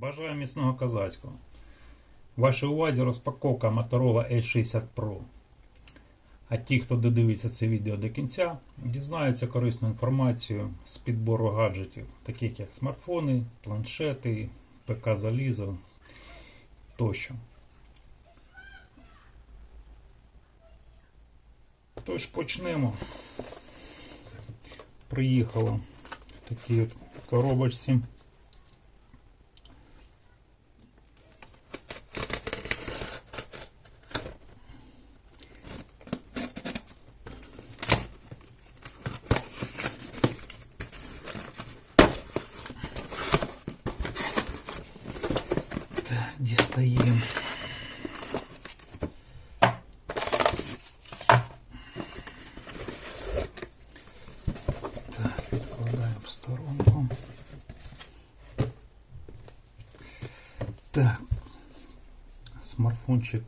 Бажаю міцного козацького. Вашій увазі розпаковка Motorola H60 Pro. А ті, хто додивиться це відео до кінця, дізнаються корисну інформацію з підбору гаджетів, таких як смартфони, планшети, ПК залізо тощо. Тож почнемо. Приїхала в такій от коробочці. Так, дістаємо. Так, відкладаємо в сторонку. Так, смартфончик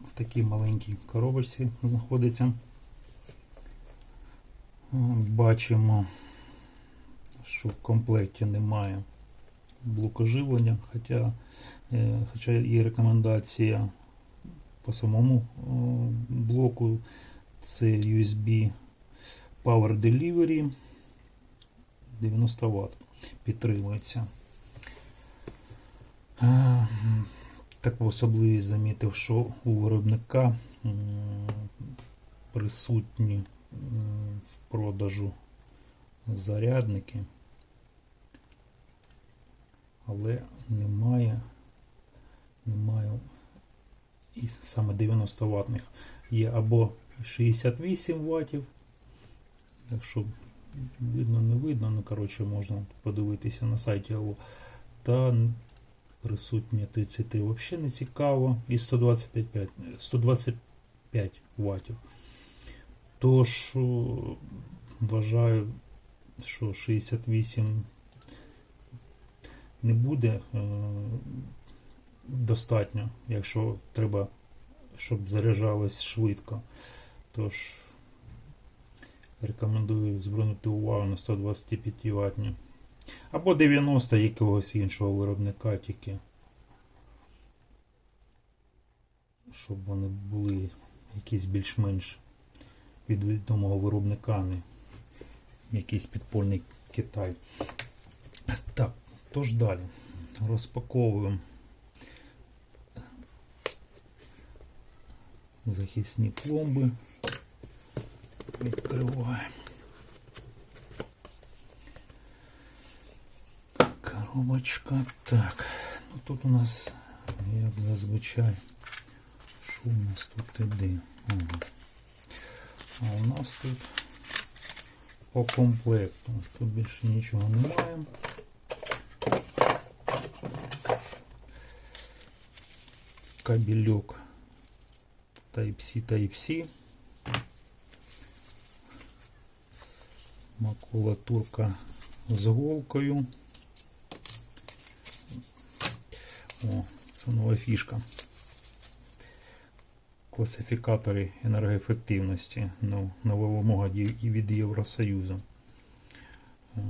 в, такій маленькій коробочці знаходиться. Бачимо, що в комплекті немає блоку живлення, хоча, е, хоча і рекомендація по самому блоку це USB Power Delivery 90 Вт підтримується. Е, Таку особливість замітив, що у виробника присутні в продажу зарядники, але немає, немає і саме 90 ватних. Є або 68 ватів, якщо видно, не видно, ну коротше можна подивитися на сайті АО. Та присутнє 30 взагалі не цікаво. І 125, 125 ватів. Тож вважаю, що 68 не буде е, достатньо, якщо треба, щоб заряджалось швидко. Тож рекомендую звернути увагу на 125 ватні. Або 90 якогось іншого виробника тільки. Щоб вони були якісь більш-менш від відомого виробника, не якийсь підпольний Китай. Тож далі. Розпаковуємо захисні пломби. Відкриваємо. Коробочка. Так, ну тут у нас, як зазвичай, що у нас тут іде? Ага. А у нас тут по комплекту. Тут більше нічого немає. Кабельок Type-C, Type-C. Макулатурка з голкою. О, це нова фішка. Класифікатори енергоефективності. Ну, нова вимога від Євросоюзу. Е,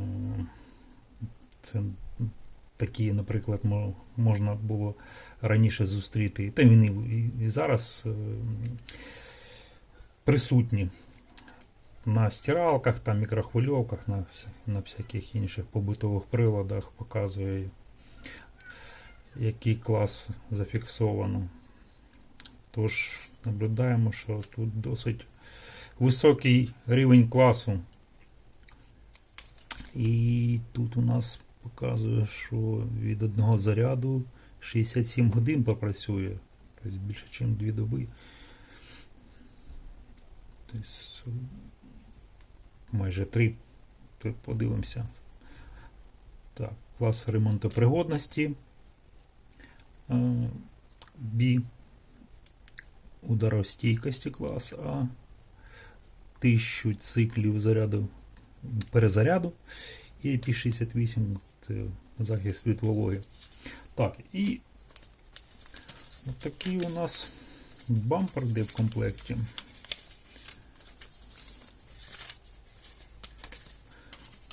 Це такі, наприклад, можна було раніше зустріти, та він і, зараз е, присутні на стиралках, там, мікрохвильовках, на, на всяких інших побутових приладах показує, який клас зафіксовано. Тож наблюдаємо, що тут досить високий рівень класу. І тут у нас показує, що від одного заряду 67 годин попрацює. Тобто більше, ніж 2 доби. Тобто майже 3. То подивимося. Так, клас ремонтопригодності. B. Ударостійкості клас А. 1000 циклів заряду перезаряду. І IP68 це захист від вологи. Так, і такий у нас бампер де в комплекті.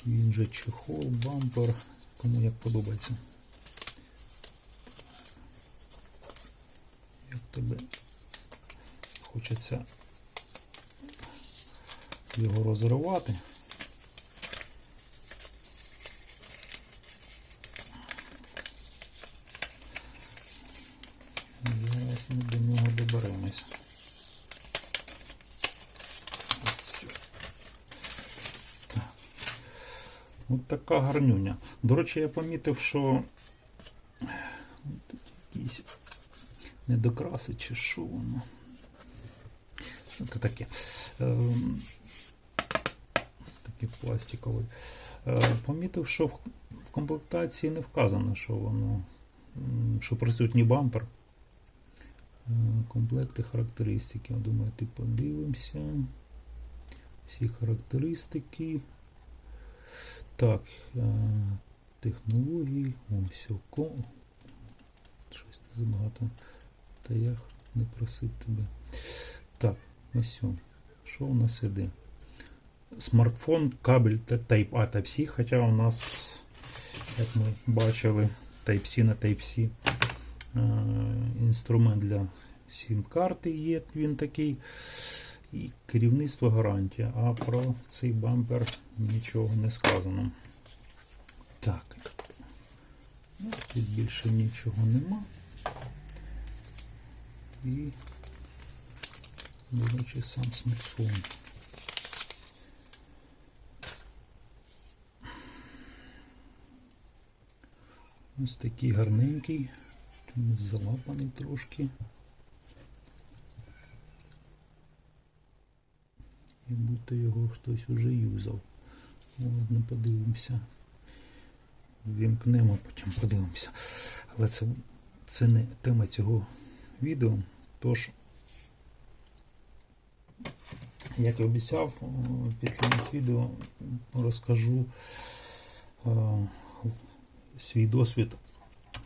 Він же чехол, бампер. Кому як подобається. Як тебе хочеться його розривати. Зараз ми до нього доберемося. Ось. Так. От така гарнюня. До речі, я помітив, що тут якісь недокраси чи що воно. Що це таке? Ем, Такий пластиковий. Е, Помітив, що в комплектації не вказано, що воно, що присутній бампер. Е, Комплекти характеристики. Я думаю, ти подивимося. Всі характеристики. Так, е, технології. О, все, ко... Щось забагато. Та я не просив тебе. Так, ось. Що у нас іде? Смартфон, кабель та Type A Type-C, хоча у нас, як ми бачили, Type-C на Type-C. Е, Інструмент для сім-карти є, він такий. І керівництво гарантія. А про цей бампер нічого не сказано. Так. Ну, Тут більше нічого нема. І, до речі, сам смартфон. Ось такий гарненький, залапаний трошки. Будто його хтось уже юзав. Ну, Ладно, подивимося. Вімкнемо, потім подивимося. Але це, це не тема цього відео. Тож, як і обіцяв, під кінець відео розкажу е, свій досвід,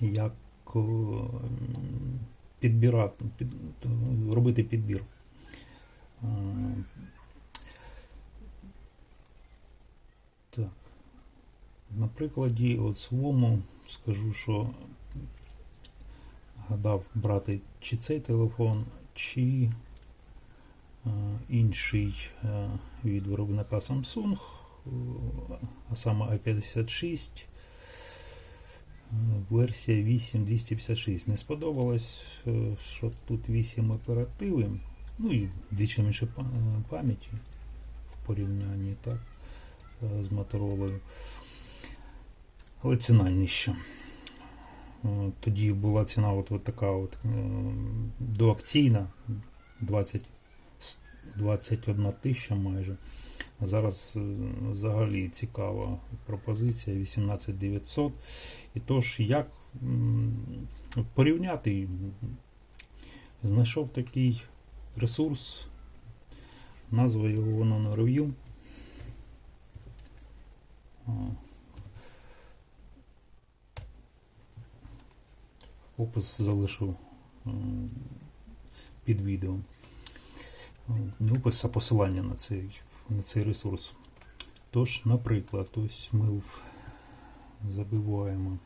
як е, підбирати, під, робити підбір Так. На прикладі от своєму скажу, що гадав брати чи цей телефон, чи е, інший е, від виробника Samsung, а саме A56, е, версія 8256. Не сподобалось, е, що тут 8 оперативи, ну і двічі менше е, пам'яті в порівнянні, так е, з моторолою. Але ціна нижча. Е, Тоді була ціна от, от така от е, доакційна 20, 21 тисяча майже. Зараз е, взагалі цікава пропозиція 18 900. І тож, як порівняти, знайшов такий ресурс, назва його воно на рев'ю. Опис залишу під відео. Не опис, а посилання на цей, на цей ресурс. Тож, наприклад, ось ми забиваємо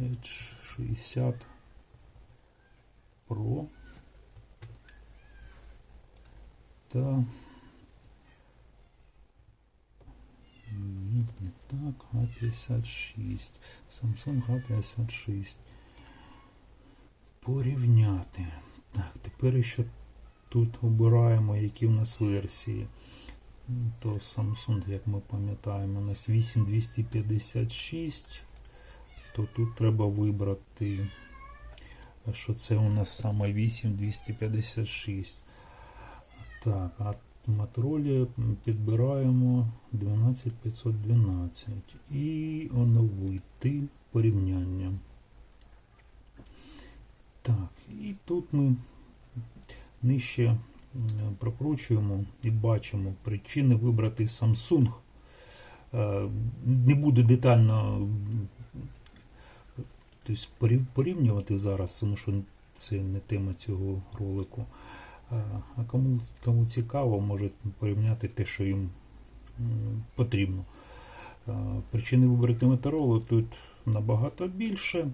H60 Pro та Не так, А56. Samsung А56. Порівняти. Так, тепер ще тут обираємо, які в нас версії. Ну, То Samsung, як ми пам'ятаємо, у нас 8256. То тут треба вибрати, що це у нас саме 8256. Так, а Матролі підбираємо 12512 і оновити порівняння. Так, і тут ми нижче прокручуємо і бачимо причини вибрати Samsung. Е, Не буду детально тобто, порівнювати зараз, тому що це не тема цього ролику. А кому, кому цікаво, можуть порівняти те, що їм потрібно. Причини вибору метеоролу тут набагато більше.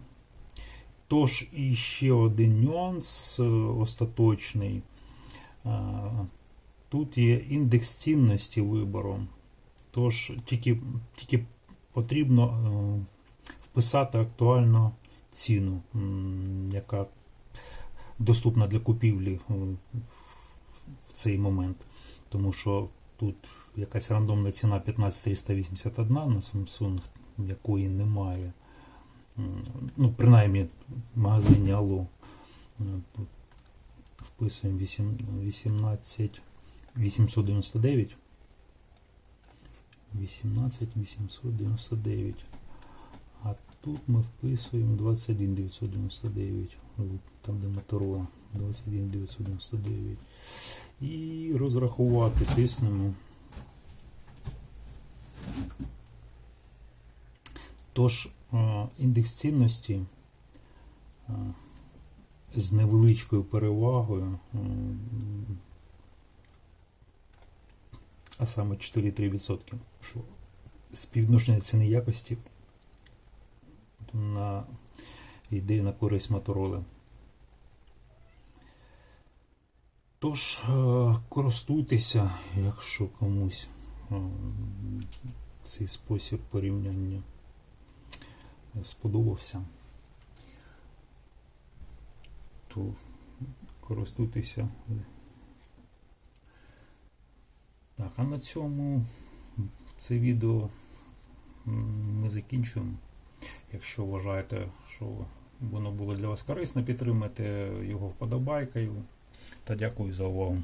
Тож і ще один нюанс е, остаточний. Тут є індекс цінності вибору. Тож тільки, тільки потрібно е, вписати актуальну ціну, яка доступна для купівлі е, в цей момент. Тому що тут якась рандомна ціна 15381 на Samsung, якої немає. Ну, принаймні в магазині Алло. Е, Тут вписуємо 8, 18 899. 18 899. Тут ми вписуємо 21 999. Там, де Моторола. 21 999. І розрахувати тиснемо. Тож, е, індекс цінності е, з невеличкою перевагою, а саме 4,3%, що співвідношення ціни якості на йде на користь Мотороли. Тож, е, користуйтеся, якщо комусь е, цей спосіб порівняння сподобався, то користуйтеся. Так, а на цьому це відео ми закінчуємо. Якщо вважаєте, що воно було для вас корисне, підтримайте його вподобайкою. Та дякую за увагу.